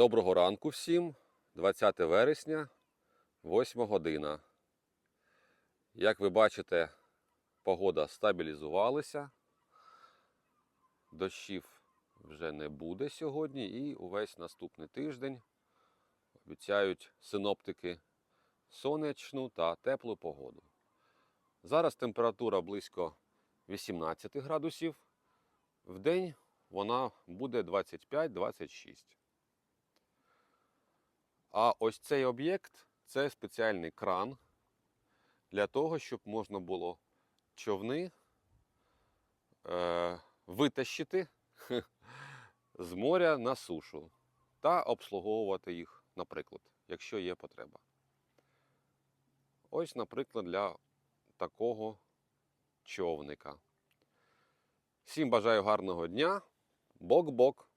Доброго ранку всім. 20 вересня, 8 година. Як ви бачите, погода стабілізувалася. Дощів вже не буде сьогодні і увесь наступний тиждень обіцяють синоптики сонячну та теплу погоду. Зараз температура близько 18 градусів. В день вона буде 25-26. А ось цей об'єкт це спеціальний кран для того, щоб можна було човни е, витащити з моря на сушу та обслуговувати їх, наприклад, якщо є потреба. Ось, наприклад, для такого човника. Всім бажаю гарного дня. Бок-бок.